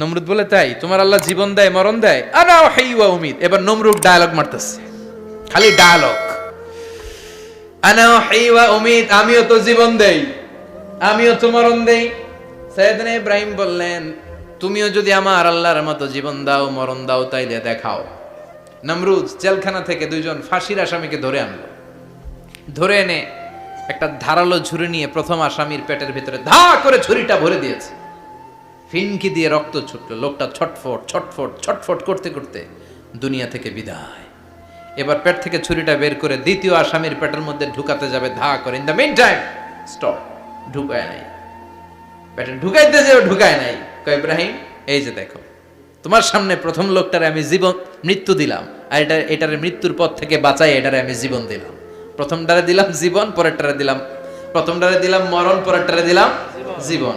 নমরুদ বলে, তাই, তোমার আল্লাহ জীবন দেয়, মরণ দেয়? আনা হাইওয়া উমিদ এবার নমরুদ ডায়ালগ মারতেছে। খালি ডায়ালগ আনা হাইওয়া উমিদ আমিও তো জীবন দেই, আমিও তো মরণ দেই। সৈয়দনা ইব্রাহিম বললেন, তুমিও যদি আমার আল্লাহর মতো জীবন দাও, মরণ দাও, তাইলে দেখাও। নমরুদ জেলখানা থেকে দুইজন ফাঁসির আসামিকে ধরে আনলো। ধরে এনে একটা ধারালো ঝুড়ি নিয়ে প্রথম আসামির পেটের ভিতরে ধা করে ছুরিটা ভরে দিয়েছে। ফিনকি দিয়ে রক্ত ছুটলো। লোকটা ছটফট ছটফট ছটফট করতে করতে দুনিয়া থেকে বিদায়। এবার পেট থেকে ছুরিটা বের করে দ্বিতীয় আসামির পেটের মধ্যে ঢুকাতে যাবে ধা করে। In the meantime stop ঢুকায় নাই। পেটে ঢুকাইতে যে ঢুকায় নাই। কয় ইব্রাহিম, এই যে দেখো, তোমার সামনে প্রথম লোকটারে আমি জীবন, মৃত্যু দিলাম। আর এটা, এটার মৃত্যুর পথ থেকে বাঁচাই, এটারে আমি জীবন দিলাম। প্রথমটারে দিলাম জীবন, পরেরটারে দিলাম, প্রথমটারে দিলাম মরণ, পরেরটারে দিলাম জীবন।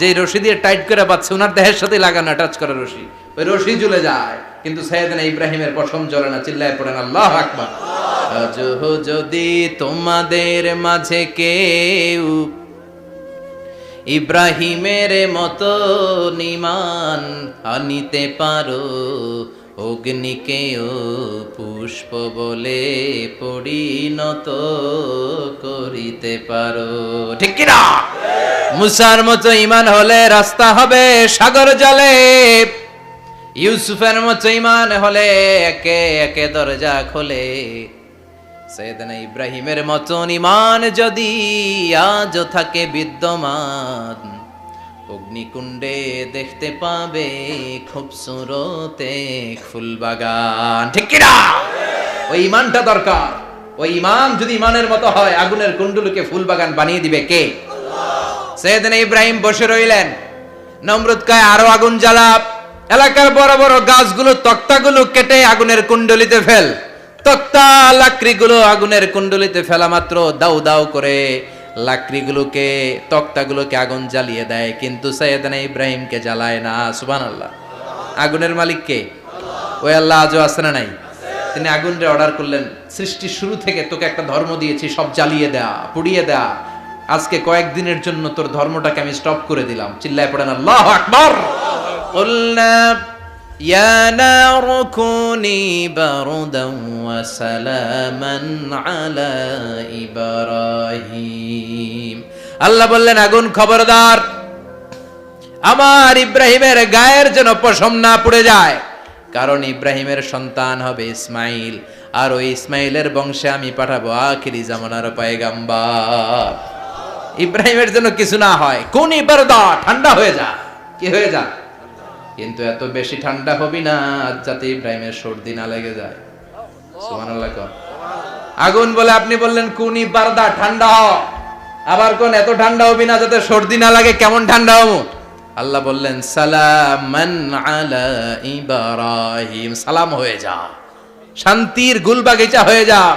যে রশি দিয়ে টাইট করে পাচ্ছে ওনার দেহের সাথে লাগানো টাচ করা রশি। ওই রশি জ্বলে যায়, কিন্তু সৈয়দনা ইব্রাহিমের পশম জ্বলে না, চিল্লায় পড়েন, আল্লাহ আকবার। আজ যদি তোমাদের মাঝে কেউ ইব্রাহিমের মতো নিমান আনিতে পারো অগ্নিকেও পুষ্প বলে পরিণত করিতে পারো। ঠিক কিনা? মুসার মতো ইমান হলে রাস্তা হবে সাগর জলে। ইউসুফের মতো ইমান হলে একে একে দরজা খোলে। সৈয়দনা ইব্রাহিমের মতন ইমান যদি আজ থাকে বিদ্যমান, অগ্নিকুণ্ডে দেখতে পাবে খুবসুরতে ফুল বাগান। ঠিক কিনা? ওই ইমানটা দরকার। ওই ইমান যদি ইমানের মতো হয়, আগুনের কুণ্ডুলকে ফুল বাগান বানিয়ে দিবে কে? সৈয়দনা ইব্রাহিম বসে রইলেন। নমরুদ কায় আরও আগুন জ্বালা এলাকার বড় বড় গাছগুলো, তক্তাগুলো কেটে আগুনের কুণ্ডলিতে ফেল। তক্তা লাকড়িগুলো আগুনের কুণ্ডলিতে ফেলা মাত্র দাউ দাউ করে। লাকড়িগুলোকে, তক্তাগুলোকে আগুন জ্বালিয়ে দেয়, কিন্তু সৈয়দানা ইব্রাহিমকে জ্বালায় না। সুবহানাল্লাহ। আগুনের মালিক কে? ওই আল্লাহ আজও আছে না নাই? তিনি আগুনরে অর্ডার করলেন। সৃষ্টির শুরু থেকে তোকে একটা ধর্ম দিয়েছি, সব জ্বালিয়ে দেয়া, পুড়িয়ে দেয়া। আজকে কয়েকদিনের জন্য তোর ধর্মটাকে আমি স্টপ করে দিলাম চিল্লায় পড়েন আল্লাহ আকবার قلنا يا نار كوني بردا وسلاما على إبراهيم আল্লাহ বললেন আগুন খবরদার আমার ইব্রাহিমের গায়ের যেন পশম না পড়ে যায় কারণ ইব্রাহিমের সন্তান হবে ইসমাইল আর ওই ইসমাইলের বংশে আমি পাঠাবো আখিরি জামানার পায়গাম্বার ইব্রাহিমের জন্য কিছু না হয়। কোন ইবারদা ঠান্ডা হয়ে যা। কি হয়ে যা? কিন্তু এত বেশি ঠান্ডা হবি না যাতে ইব্রাহিমের সর্দি না লেগে যায়। সুবহানাল্লাহ। আগুন বলে আপনি বললেন, কুনি বারদা ঠান্ডা? হ আবার কোন এত ঠান্ডা হবি না যাতে সর্দি না লাগে, কেমন ঠান্ডা হব? আল্লাহ বললেন, সালামান আলা ইব্রাহিম। সালাম হয়ে যা। শান্তির গুলবাগিচা হয়ে যা।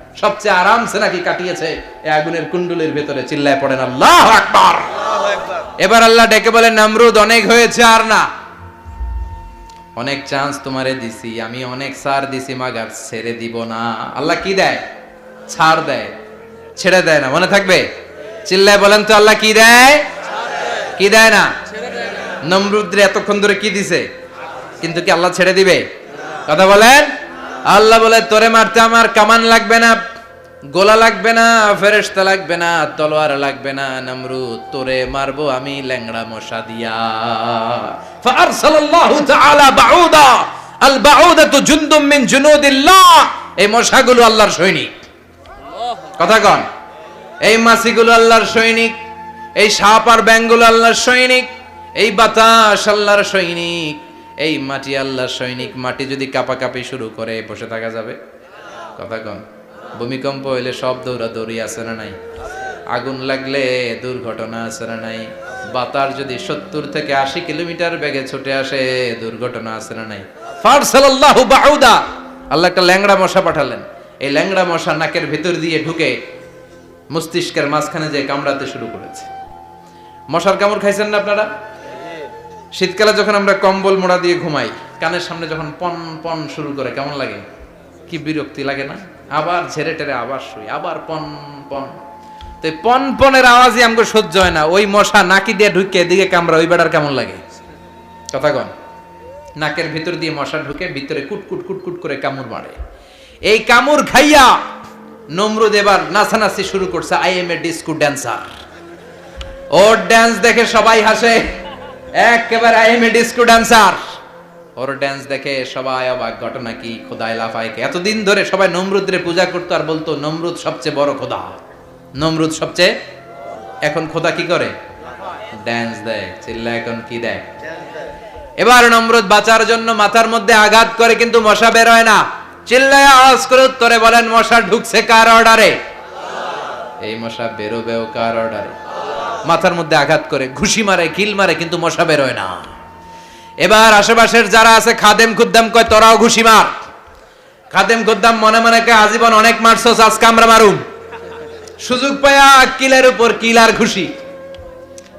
সবচেয়ে আরামসে নাকি কাটিয়েছে? এই আগুনের কুণ্ডলির ভেতরে চিল্লায় পড়েন আল্লাহ আকবার। এবার আল্লাহ ডেকে বলেন নামরুদ অনেক হয়েছে আর না? অনেক চান্স তোমারে দিছি আমি অনেক সার দিছি মাগার ছেড়ে দিব না। আল্লাহ কি দেয়? ছাড় দেয়। ছেড়ে দেয় না মনে থাকবে? চিল্লায় বলেন তো আল্লাহ কি দেয়? কি দেয় না? নমরুদ্রে এতক্ষণ ধরে কি দিছে? কিন্তু কি আল্লাহ ছেড়ে দিবে? কথা বলেন। আল্লাহ বলে, তোরে মারতে আমার কামান লাগবে না, গোলা লাগবে না, ফেরেশতা লাগবে না, তলোয়ার লাগবে না, নমরুদ, তোরে মারবো আমি ল্যাংড়া মশা দিয়া। ফারসালাল্লাহু তাআলা বাউদা, আল বাউদাতু জুনদুম মিন জুনুদিল্লাহ। এই মশাগুলো আল্লাহর সৈনিক। কথা কন, এই মাছিগুলো আল্লাহর সৈনিক, এই সাপ আর ব্যাঙগুলো আল্লাহর সৈনিক, এই বাতাস আল্লাহর সৈনিক। এই মাটি আল্লাহর সৈনিক, মাটি যদি কাপাকাপি শুরু করে বসে থাকা যাবে? কথা কন। ভূমিকম্প হইলে সব দৌড়াদৌড়ি আছে না নাই? আগুন লাগলে দুর্ঘটনা আছে না নাই? বাতাস যদি সত্তর থেকে আশি কিলোমিটার বেগে ছুটে আসে, দুর্ঘটনা আছে না নাই? ফারসালাল্লাহু বাউদা। আল্লাহ একটা ল্যাংড়া মশা পাঠালেন। এই ল্যাংড়া মশা নাকের ভিতর দিয়ে ঢুকে মস্তিষ্কের মাঝখানে যে কামড়াতে শুরু করেছে। মশার কামড় খাইছেন না আপনারা? শীতকালে যখন আমরা কম্বল মোড়া দিয়ে ঘুমাই, কানের সামনে যখন পন পন শুরু করে, কেমন লাগে? কি বিরক্তি লাগে না? আবার ঝেড়ে টেরে আবার শুই, আবার পন পন। তো পন, পনেরো আওয়াজই আমাকে সহ্য হয় না। ওই মশা নাকি দিয়ে ঢুকে, এদিকে কামড়া ওই বেড়ার কেমন লাগে? কথা কন। নাকের ভিতর দিয়ে মশা ঢুকে, ভিতরে কুটকুট কুট কুট কুট করে কামড় মারে। এই কামড় খাইয়া নমরুদ এবার নাচানাচি শুরু করছে I am a disco dancer or dance দেখে সবাই হাসে। একেবারে I am a disco dancer or dance দেখে সবাই অবাক, ঘটনা কি? লাফাইকে এতদিন ধরে সবাই নমরুদরে পূজা করতো আর বলতো, নমরুদ সবচেয়ে বড় খোদা। নমরুদ সবচেয়ে, এখন খোদা কি করে? ড্যান্স দেয় চিল্লা এখন কি দেয় এবার নমরুদ বাঁচার জন্য মাথার মধ্যে আঘাত করে, কিন্তু মশা বের হয় না। চিল্লায় আওয়াজ করে উত্তরে বলেন, মশা ঢুকছে কার অর্ডারে এই মশা বেরোবেও কার অর্ডারে মাথার মধ্যে আঘাত করে, ঘুষি মারে, কিল মারে, কিন্তু মশা বেরোয় না। এবার আশেপাশের যারা আছে, খাদেম খুদ্দাম কয়, তোরাও ঘুষি মার। খাদেম খুদ্দাম মনে মনে কয়, আজীবন অনেক মারছস, আজকে আমরা মারুম। সুযোগ পায়া কিলের উপর কিল আর ঘুষি।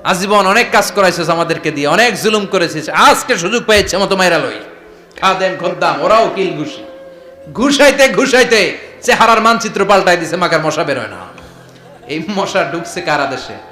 আজীবন অনেক কাজ করাইছিস আমাদেরকে দিয়ে, অনেক জুলুম করেছিস। আজকে সুযোগ পেয়েছে মতো মাইরা লই। খাদেম খদ্দাম ওরাও কিল ঘুষি। ঘুষাইতে ঘুষাইতে চেহারার মানচিত্র পাল্টাই দিছে, মাকার মশা বেরোয় না। এই মশা ঢুকছে কারা দেশে?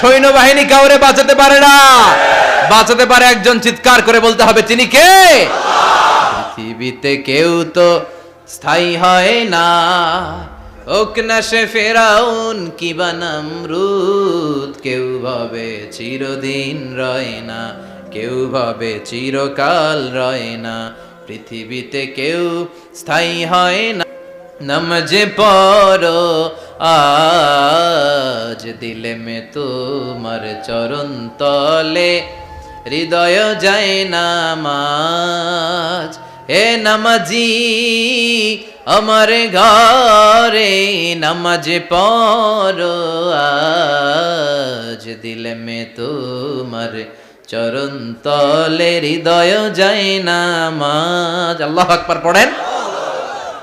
সৈন্যবাহিনী কাউরে বাঁচাতে পারে না। বাঁচাতে পারে একজন চিৎকার করে বলতে হবে, তিনি কে? পৃথিবীতে কেউ তো স্থায়ী হয় না। ওক না সে ফেরাউন কি বানামরুদ কেউ ভাবে চিরদিন রয় না, কেউ ভাবে চিরকাল রয় না। পৃথিবীতে কেউ স্থায়ী হয় না। নমজে পড়ো আজ দিলে মে তোমার চরণ তলে, হৃদয় যায় নামাজ। হে নামাজি, আমার ঘরে নামাজে পড়ো, আজ দিলে মে তোমার চরণ তলে, হৃদয় যায় নামাজ। আল্লাহ আকবার পড়েন।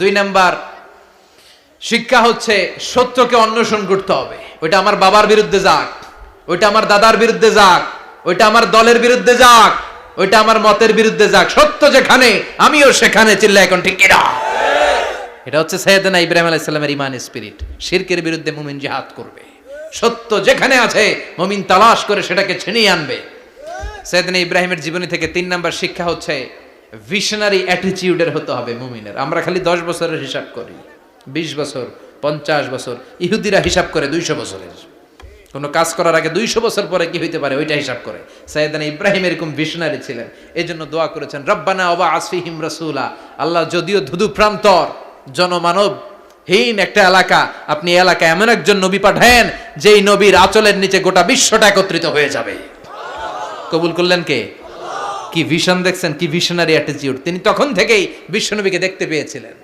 দুই নাম্বার, শিক্ষা হচ্ছে সত্যকে অন্বেষণ করতে হবে। ওইটা আমার বাবার বিরুদ্ধে যাক, ওইটা আমার দাদার বিরুদ্ধে যাক, ওইটা আমার দলের বিরুদ্ধে যাক, ওইটা আমার মতের বিরুদ্ধে যাক। সত্য যেখানে, আমিও সেখানে চিল্লা এখন ঠিক কিনা? এটা হচ্ছে সৈয়দনা ইব্রাহিম আলাইহিস সালামের ইমান স্পিরিট। শিরকের বিরুদ্ধে মুমিন জিহাদ করবে। সত্য যেখানে আছে, মুমিন তালাশ করে সেটাকে ছিনিয়ে আনবে। সৈয়দনা ইব্রাহিমের জীবনী থেকে তিন নাম্বার শিক্ষা হচ্ছে ভিশনারি অ্যাটিটিউডের হতে হবে মুমিনের। আমরা খালি দশ বছরের হিসাব করি। বিশ বছর, পঞ্চাশ বছর, ইহুদিরা হিসাব করে দুইশো বছরের। কোনো কাজ করার আগে দুইশো বছর পরে কি হইতে পারে? ওইটা হিসাব করে। সাইদানা ইব্রাহিম এরকম ভিশনারি ছিলেন। এই জন্য দোয়া করেছেন, রব্বানা অবা আসফিহিম রসুলা। আল্লাহ যদিও ধুধু প্রান্তর, জনমানব হীন একটা এলাকা, আপনি এই এলাকায় এমন একজন নবী পাঠায়েন, যেই নবীর আচলের নিচে গোটা বিশ্বটা একত্রিত হয়ে যাবে। কবুল করলেন কে? কি ভিশন দেখছেন, কি ভিশনারি অ্যাটিটিউড তিনি তখন থেকেই বিশ্বনবীকে দেখতে পেয়েছিলেন।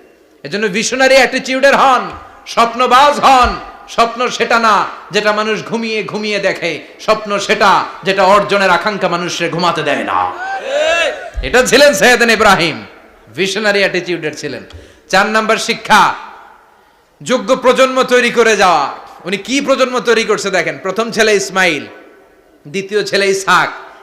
এজন্য ভিশনারি অ্যাটিটিউডের হন, স্বপ্নবাজ হন। স্বপ্ন সেটা না যেটা মানুষ ঘুমিয়ে ঘুমিয়ে দেখে। স্বপ্ন সেটা যেটা অর্জনের আকাঙ্ক্ষা মানুষের ঘুমাতে দেয় না। এটা ছিলেন সৈয়দিন ইব্রাহিম। ভিশনারি অ্যাটিটিউডের ছিলেন। চার নাম্বার শিক্ষা, যোগ্য প্রজন্ম তৈরি করে যাওয়া। উনি কি প্রজন্ম তৈরি করছে দেখেন। প্রথম ছেলে ইসমাইল, দ্বিতীয় ছেলে ইসহাক